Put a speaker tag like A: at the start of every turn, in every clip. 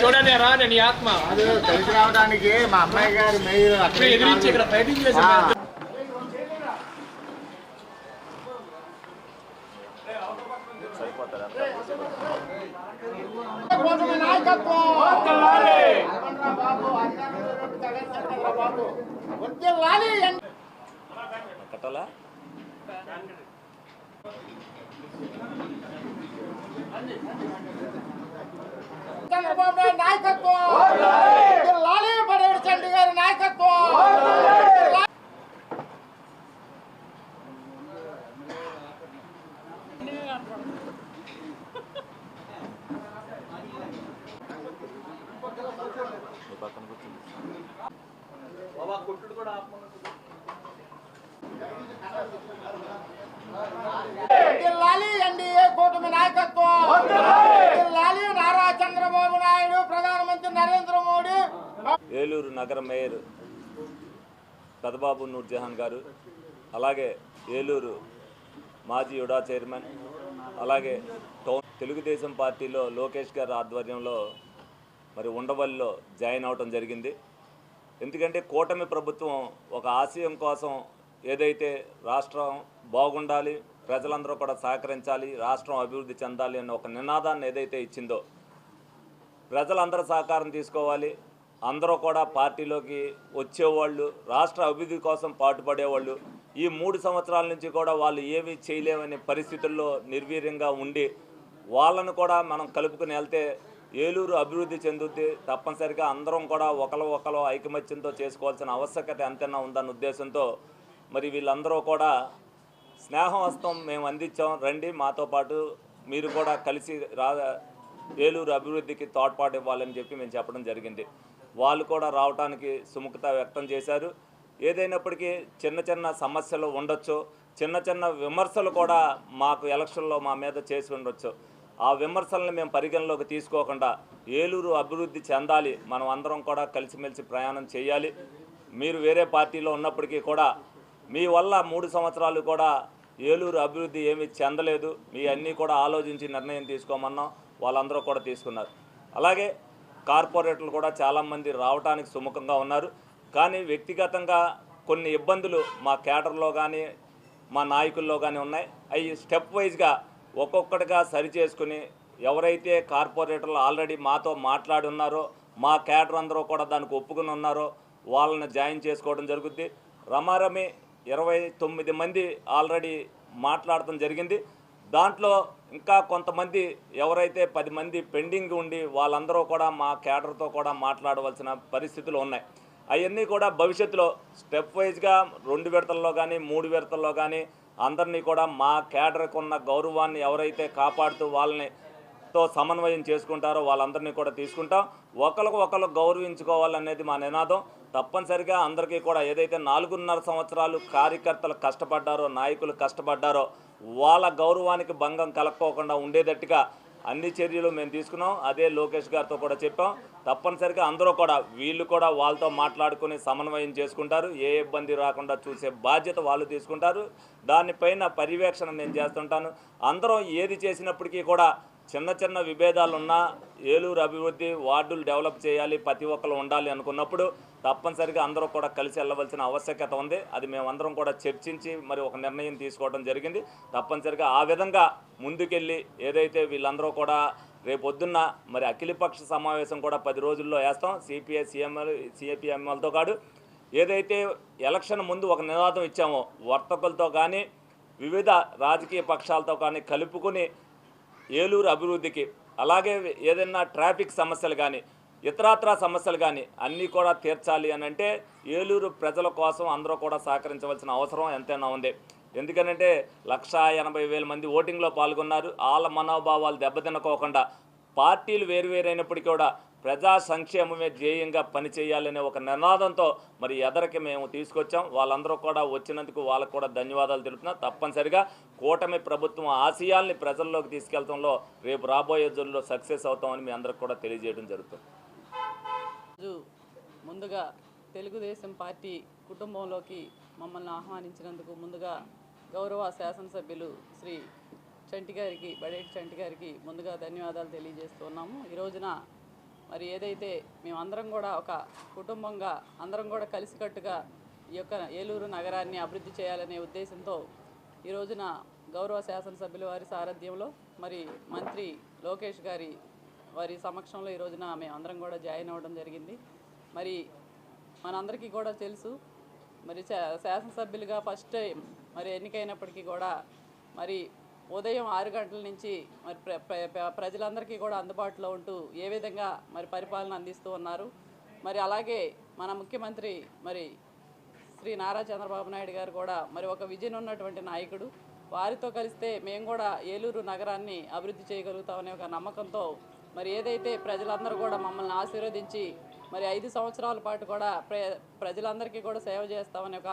A: చూడండి రా నేను ఆత్మ.
B: అది కలిసి రావడానికి మా అమ్మాయి గారు మెయిల్
A: ఎదిరించి ఇక్కడ ఫైటింగ్ చేసి
C: కట్టాలా?
B: నాయకత్వం. వర్ధిల్లాలి పడేడు చండి గారి నాయకత్వం. వర్ధిల్లాలి ఎన్డీఏ కూటమి నాయకత్వం. వర్ధిల్లాలి నారా చంద్రబాబు నాయుడు ప్రధానమంత్రి నరేంద్ర మోడీ.
C: ఏలూరు నగర మేయర్ పెదబాబు నూర్జహాన్ గారు అలాగే ఏలూరు మాజీ యుడా చైర్మన్ అలాగే టౌన్ తెలుగుదేశం పార్టీలో లోకేష్ గారి ఆధ్వర్యంలో మరి ఉండవల్లిలో జాయిన్ అవటం జరిగింది. ఎందుకంటే కూటమి ప్రభుత్వం ఒక ఆశయం కోసం ఏదైతే రాష్ట్రం బాగుండాలి ప్రజలందరూ కూడా సహకరించాలి రాష్ట్రం అభివృద్ధి చెందాలి అనే ఒక నినాదాన్ని ఏదైతే ఇచ్చిందో ప్రజలందరూ సహకారం తీసుకోవాలి. అందరూ కూడా పార్టీలోకి వచ్చేవాళ్ళు రాష్ట్ర అభివృద్ధి కోసం పాటుపడేవాళ్ళు. ఈ మూడు సంవత్సరాల నుంచి కూడా వాళ్ళు ఏమీ చేయలేమనే పరిస్థితుల్లో నిర్వీర్యంగా ఉండి వాళ్ళను కూడా మనం కలుపుకుని వెళ్తే ఏలూరు అభివృద్ధి చెందుద్ది తప్పనిసరిగా అందరం కూడా ఒకరు ఒకరు ఐకమత్యంతో చేసుకోవాల్సిన ఆవశ్యకత ఎంతైనా ఉందన్న ఉద్దేశంతో మరి వీళ్ళందరూ కూడా స్నేహహస్తం మేము అందించాం. రండి మాతో పాటు మీరు కూడా కలిసి రా ఏలూరు అభివృద్ధికి తోడ్పాటు ఇవ్వాలని చెప్పి మేము చెప్పడం జరిగింది. వాళ్ళు కూడా రావడానికి సుముఖత వ్యక్తం చేశారు. ఏదైనప్పటికీ చిన్న చిన్న సమస్యలు ఉండొచ్చు. చిన్న చిన్న విమర్శలు కూడా మాకు ఎలక్షన్లో మా మీద చేసి ఉండొచ్చు. ఆ విమర్శలను మేము పరిగణలోకి తీసుకోకుండా ఏలూరు అభివృద్ధి చెందాలి మనం అందరం కూడా కలిసిమెలిసి ప్రయాణం చేయాలి. మీరు వేరే పార్టీలో ఉన్నప్పటికీ కూడా మీ వల్ల మూడు సంవత్సరాలు కూడా ఏలూరు అభివృద్ధి ఏమీ చెందలేదు. మీ అన్నీ కూడా ఆలోచించి నిర్ణయం తీసుకోమన్నాం. వాళ్ళందరూ కూడా తీసుకున్నారు. అలాగే కార్పొరేటర్లు కూడా చాలామంది రావడానికి సుముఖంగా ఉన్నారు. కానీ వ్యక్తిగతంగా కొన్ని ఇబ్బందులు మా కేటర్లో కానీ మా నాయకుల్లో కానీ ఉన్నాయి. అవి స్టెప్ వైజ్గా ఒక్కొక్కటిగా సరిచేసుకుని ఎవరైతే కార్పొరేటర్లు ఆల్రెడీ మాతో మాట్లాడి ఉన్నారో మా క్యాడర్ అందరూ కూడా దానికి ఒప్పుకుని ఉన్నారో వాళ్ళని జాయిన్ చేసుకోవడం జరుగుద్ది. రమారమి ఇరవై తొమ్మిది మంది ఆల్రెడీ మాట్లాడటం జరిగింది. దాంట్లో ఇంకా కొంతమంది ఎవరైతే పది మంది పెండింగ్ ఉండి వాళ్ళందరూ కూడా మా క్యాడర్తో కూడా మాట్లాడవలసిన పరిస్థితులు ఉన్నాయి. అవన్నీ కూడా భవిష్యత్తులో స్టెప్ వైజ్గా రెండు విడతల్లో కానీ మూడు విడతల్లో కానీ అందరినీ కూడా మా కేడర్కు ఉన్న గౌరవాన్ని ఎవరైతే కాపాడుతూ వాళ్ళని తో సమన్వయం చేసుకుంటారో వాళ్ళందరినీ కూడా తీసుకుంటాం. ఒకరికి ఒకరు గౌరవించుకోవాలనేది మా నినాదం. తప్పనిసరిగా అందరికీ కూడా ఏదైతే నాలుగున్నర సంవత్సరాలు కార్యకర్తలు కష్టపడ్డారో నాయకులు కష్టపడ్డారో వాళ్ళ గౌరవానికి భంగం కలక్కోకుండా ఉండేటట్టుగా అన్ని చర్యలు మేము తీసుకున్నాం. అదే లోకేష్ గారితో కూడా చెప్పాం. తప్పనిసరిగా అందరూ కూడా వీళ్ళు కూడా వాళ్ళతో మాట్లాడుకుని సమన్వయం చేసుకుంటారు. ఏ ఇబ్బంది రాకుండా చూసే బాధ్యత వాళ్ళు తీసుకుంటారు. దానిపైన పర్యవేక్షణ నేను చేస్తుంటాను. అందరం ఏది చేసినప్పటికీ కూడా చిన్న చిన్న విభేదాలున్నా ఏలూరు అభివృద్ధి వార్డులు డెవలప్ చేయాలి ప్రతి ఒక్కరు ఉండాలి అనుకున్నప్పుడు తప్పనిసరిగా అందరూ కూడా కలిసి వెళ్ళవలసిన ఆవశ్యకత ఉంది. అది మేమందరం కూడా చర్చించి మరి ఒక నిర్ణయం తీసుకోవడం జరిగింది. తప్పనిసరిగా ఆ విధంగా ముందుకెళ్ళి ఏదైతే వీళ్ళందరూ కూడా రేపొద్దున్న మరి అఖిలపక్ష సమావేశం కూడా పది రోజుల్లో వేస్తాం. సిపిఐ సిఏపీ ఎంఎల్తో కాదు ఏదైతే ఎలక్షన్ ముందు ఒక నినాదం ఇచ్చామో వర్తకులతో కానీ వివిధ రాజకీయ పక్షాలతో కానీ కలుపుకొని ఏలూరు అభివృద్ధికి అలాగే ఏదైనా ట్రాఫిక్ సమస్యలు కానీ ఇతరాత్రా సమస్యలు కానీ అన్నీ కూడా తీర్చాలి అని అంటే ఏలూరు ప్రజల కోసం అందరూ కూడా సహకరించవలసిన అవసరం ఎంతైనా ఉంది. ఎందుకనంటే లక్ష ఎనభై వేల మంది ఓటింగ్లో పాల్గొన్నారు. వాళ్ళ మనోభావాలు దెబ్బతినకోకుండా పార్టీలు వేరువేరైనప్పటికీ కూడా ప్రజా సంక్షేమమే ధ్యేయంగా పనిచేయాలనే ఒక నినాదంతో మరి ఎదరికి మేము తీసుకొచ్చాం. వాళ్ళందరూ కూడా వచ్చినందుకు వాళ్ళకు కూడా ధన్యవాదాలు తెలుపుతున్నా. తప్పనిసరిగా కూటమి ప్రభుత్వం ఆశయాల్ని ప్రజల్లోకి తీసుకెళ్తంలో రేపు రాబోయే రోజుల్లో సక్సెస్ అవుతామని మీ అందరికి కూడా తెలియజేయడం జరుగుతుంది.
D: రోజు ముందుగా తెలుగుదేశం పార్టీ కుటుంబంలోకి మమ్మల్ని ఆహ్వానించినందుకు ముందుగా గౌరవ శాసనసభ్యులు శ్రీ చంటి గారికి బడేటి చంటి గారికి ముందుగా ధన్యవాదాలు తెలియజేస్తున్నాము ఈ రోజున మరి ఏదైతే మేమందరం కూడా ఒక కుటుంబంగా అందరం కూడా కలిసికట్టుగా ఈ యొక్క ఏలూరు నగరాన్ని అభివృద్ధి చేయాలనే ఉద్దేశంతో ఈ రోజున గౌరవ శాసనసభ్యుల వారి సారథ్యంలో మరి మంత్రి లోకేష్ గారి వారి సమక్షంలో ఈ రోజున మేమందరం అందరం కూడా జాయిన్ అవ్వడం జరిగింది. మరి మనందరికీ కూడా తెలుసు మరి శా- శాసనసభ్యులుగా ఫస్ట్ టైం మరి ఎన్నికైనప్పటికీ కూడా మరి ఉదయం ఆరు గంటల నుంచి మరి ప్ర ప్ర- ప్రజలందరికీ కూడా అందుబాటులో ఉంటూ ఏ విధంగా మరి పరిపాలన అందిస్తూ ఉన్నారు. మరి అలాగే మన ముఖ్యమంత్రి మరి శ్రీ నారా చంద్రబాబు నాయుడు గారు కూడా మరి ఒక విజయం ఉన్నటువంటి నాయకుడు. వారితో కలిస్తే మేము కూడా ఏలూరు నగరాన్ని అభివృద్ధి చేయగలుగుతామనే ఒక నమ్మకంతో మరి ఏదైతే ప్రజలందరూ కూడా మమ్మల్ని ఆశీర్వదించి మరి ఐదు సంవత్సరాల పాటు కూడా ప్ర ప్రజలందరికీ కూడా సేవ చేస్తామనే ఒక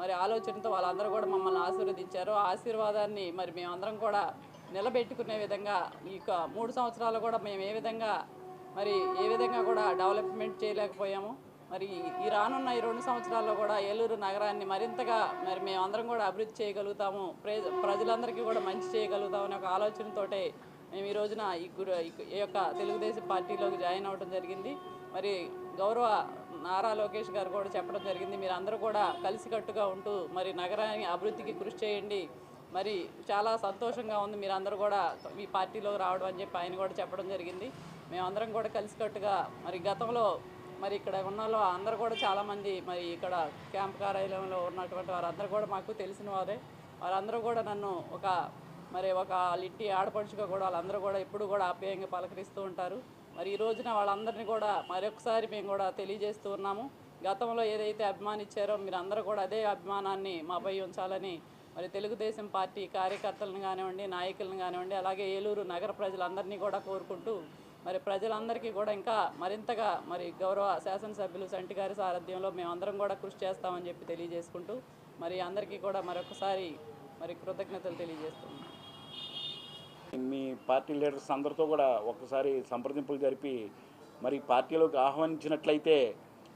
D: మరి ఆలోచనతో వాళ్ళందరూ కూడా మమ్మల్ని ఆశీర్వదించారు. ఆశీర్వాదాన్ని మరి మేమందరం కూడా నిలబెట్టుకునే విధంగా ఈ యొక్క మూడు సంవత్సరాలు కూడా మేము ఏ విధంగా మరి ఏ విధంగా కూడా డెవలప్మెంట్ చేయలేకపోయాము. మరి ఈ రానున్న ఈ రెండు సంవత్సరాల్లో కూడా ఏలూరు నగరాన్ని మరింతగా మరి మేమందరం కూడా అభివృద్ధి చేయగలుగుతాము. ప్రజలందరికీ కూడా మంచి చేయగలుగుతాం అనే ఒక ఆలోచనతోటే మేము ఈ రోజున ఈ ఈ- ఈ యొక్క తెలుగుదేశం పార్టీలోకి జాయిన్ అవ్వడం జరిగింది. మరి గౌరవ నారా లోకేష్ గారు కూడా చెప్పడం జరిగింది. మీరు అందరూ కూడా కలిసికట్టుగా ఉంటూ మరి నగరాన్ని అభివృద్ధికి కృషి చేయండి. మరి చాలా సంతోషంగా ఉంది. మీరు అందరూ కూడా మీ పార్టీలో రావడం అని చెప్పి ఆయన కూడా చెప్పడం జరిగింది. మేమందరం కూడా కలిసికట్టుగా మరి గతంలో మరి ఇక్కడ ఉన్న వాళ్ళు అందరూ కూడా చాలామంది మరి ఇక్కడ క్యాంప్ కార్యాలయంలో ఉన్నటువంటి వారందరూ కూడా మాకు తెలిసిన వారే. వారందరూ కూడా నన్ను ఒక మరి ఒక లిట్టి ఆడపడుచుగా కూడా వాళ్ళందరూ కూడా ఎప్పుడు కూడా ఆప్యాయంగా పలకరిస్తూ ఉంటారు. మరి ఈ రోజున వాళ్ళందరినీ కూడా మరొకసారి మేము కూడా తెలియజేస్తూ ఉన్నాము. గతంలో ఏదైతే అభిమానిచ్చారో మీరు అందరూ కూడా అదే అభిమానాన్ని మాపై ఉంచాలని మరి తెలుగుదేశం పార్టీ కార్యకర్తలను కానివ్వండి నాయకులను కానివ్వండి అలాగే ఏలూరు నగర ప్రజలందరినీ కూడా కోరుకుంటూ మరి ప్రజలందరికీ కూడా ఇంకా మరింతగా మరి గౌరవ శాసనసభ్యులు సంటి గారి సారథ్యంలో మేమందరం కూడా కృషి చేస్తామని చెప్పి తెలియజేసుకుంటూ మరి అందరికీ కూడా మరొకసారి మరి కృతజ్ఞతలు తెలియజేస్తున్నాం.
E: మీ పార్టీ లీడర్స్ అందరితో కూడా ఒకసారి సంప్రదింపులు జరిపి మరి పార్టీలోకి ఆహ్వానించినట్లయితే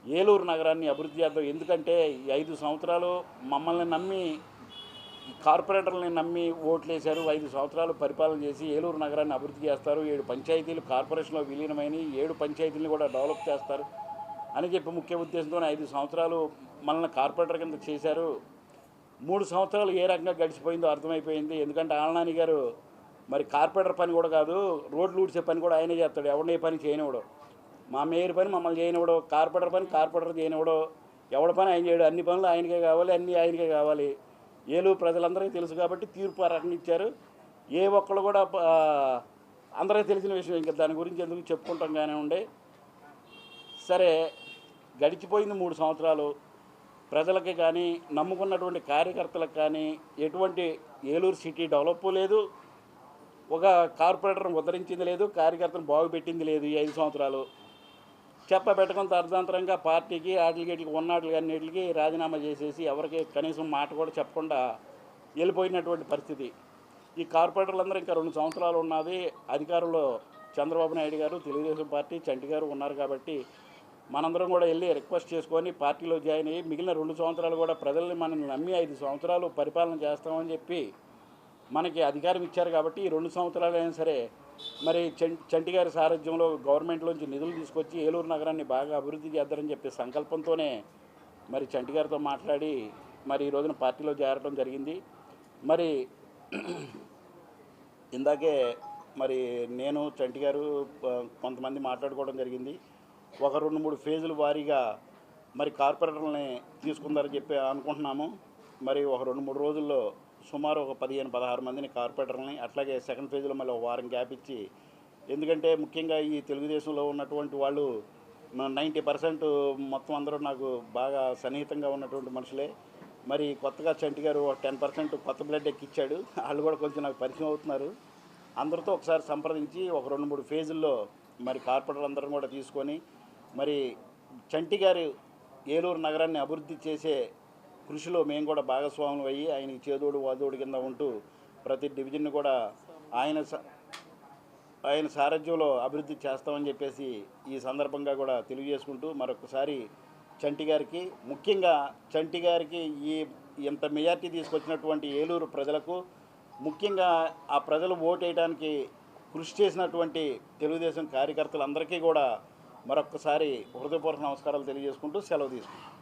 E: ఏలూరు నగరాన్ని అభివృద్ధి చేద్దాం. ఎందుకంటే ఈ ఐదు సంవత్సరాలు మమ్మల్ని నమ్మి కార్పొరేటర్ని కార్పొరేటర్లని నమ్మి ఓట్లు వేశారు ఐదు సంవత్సరాలు పరిపాలన చేసి ఏలూరు నగరాన్ని అభివృద్ధి చేస్తారు. ఏడు పంచాయతీలు కార్పొరేషన్లో విలీనమైన ఏడు పంచాయతీలను కూడా డెవలప్ చేస్తారు అని చెప్పి ముఖ్య ఉద్దేశంతో ఐదు సంవత్సరాలు మనల్ని కార్పొరేటర్ కింద చేశారు. మూడు సంవత్సరాలు ఏ రకంగా గడిచిపోయిందో అర్థమైపోయింది. ఎందుకంటే ఆలనాని గారు మరి కార్పొరేటర్ పని కూడా కాదు రోడ్లు ఊడ్చే పని కూడా ఆయనే చేస్తాడు. ఎవరిని పని చేయనివాడు మా మేయర్ పని మమ్మల్ని చేయనివ్వడు కార్పొరేటర్ పని కార్పొరేటర్ చేయనివాడు ఎవడి పని ఆయన చేయడు. అన్ని పనులు ఆయనకే కావాలి అన్ని ఆయనకే కావాలి. ఏలూరు ప్రజలందరికీ తెలుసు కాబట్టి తీర్పు ఆ రకంగా ఇచ్చారు. ఏ ఒక్కళ్ళు కూడా అందరికీ తెలిసిన విషయం ఇంకా దాని గురించి ఎందుకు చెప్పుకుంటాం ఉండే. సరే గడిచిపోయింది మూడు సంవత్సరాలు. ప్రజలకి కానీ నమ్ముకున్నటువంటి కార్యకర్తలకు కానీ ఎటువంటి ఏలూరు సిటీ డెవలప్ లేదు. ఒక కార్పొరేటర్ని ఉద్ధరించింది లేదు కార్యకర్తను బాగుపెట్టింది లేదు ఈ ఐదు సంవత్సరాలు. చెప్ప పెట్టుకుని అర్ధాంతరంగా పార్టీకి ఆటలకి వీటికి ఉన్నట్లకి అన్నిటికి రాజీనామా చేసేసి ఎవరికి కనీసం మాట కూడా చెప్పకుండా వెళ్ళిపోయినటువంటి పరిస్థితి. ఈ కార్పొరేటర్లందరూ ఇంకా రెండు సంవత్సరాలు ఉన్నది. అధికారంలో చంద్రబాబు నాయుడు గారు తెలుగుదేశం పార్టీ చంటి గారు ఉన్నారు కాబట్టి మనందరం కూడా వెళ్ళి రిక్వెస్ట్ చేసుకొని పార్టీలో జాయిన్ అయ్యి మిగిలిన రెండు సంవత్సరాలు కూడా ప్రజల్ని మనల్ని నమ్మి ఐదు సంవత్సరాలు పరిపాలన చేస్తామని చెప్పి మనకి అధికారం ఇచ్చారు కాబట్టి ఈ రెండు సంవత్సరాలు అయినా సరే మరి చం- చంటి గారి సారథ్యంలో గవర్నమెంట్లోంచి నిధులు తీసుకొచ్చి ఏలూరు నగరాన్ని బాగా అభివృద్ధి చేద్దారని చెప్పే సంకల్పంతోనే మరి చంటి గారితో మాట్లాడి మరి ఈ రోజున పార్టీలో చేరడం జరిగింది. మరి ఇందాకే మరి నేను చంటి గారు కొంతమంది మాట్లాడుకోవడం జరిగింది. ఒక రెండు మూడు ఫేజులు వారీగా మరి కార్పొరేటర్లని తీసుకుందారని చెప్పి అనుకుంటున్నాము. మరి ఒక రెండు మూడు రోజుల్లో సుమారు ఒక పదిహేను పదహారు మందిని కార్పొరేటర్లని అట్లాగే సెకండ్ ఫేజ్లో మళ్ళీ ఒక వారం గ్యాప్ ఇచ్చి ఎందుకంటే ముఖ్యంగా ఈ తెలుగుదేశంలో ఉన్నటువంటి వాళ్ళు నైంటీ పర్సెంట్ మొత్తం అందరూ నాకు బాగా సన్నిహితంగా ఉన్నటువంటి మనుషులే. మరి కొత్తగా చంటి గారు ఒక టెన్ పర్సెంట్ కొత్త బ్లడ్ ఎక్కిచ్చాడు. వాళ్ళు కూడా కొంచెం నాకు పరిచయం అవుతున్నారు. అందరితో ఒకసారి సంప్రదించి ఒక రెండు మూడు ఫేజుల్లో మరి కార్పొరేటర్లందరం కూడా తీసుకొని మరి చంటి గారు ఏలూరు నగరాన్ని అభివృద్ధి చేసే కృషిలో మేము కూడా భాగస్వాములు అయ్యి ఆయనకి చేదోడు వాదోడు కింద ఉంటూ ప్రతి డివిజన్ కూడా ఆయన స- ఆయన సారథ్యంలో అభివృద్ధి చేస్తామని చెప్పేసి ఈ సందర్భంగా కూడా తెలియజేసుకుంటూ మరొకసారి చంటి గారికి ముఖ్యంగా చంటి గారికి ఈ ఇంత మెజార్టీ తీసుకొచ్చినటువంటి ఏలూరు ప్రజలకు ముఖ్యంగా ఆ ప్రజలు ఓటేయడానికి కృషి చేసినటువంటి తెలుగుదేశం కార్యకర్తలందరికీ కూడా మరొక్కసారి హృదయపూర్వక నమస్కారాలు తెలియజేసుకుంటూ సెలవు తీసుకుంటాం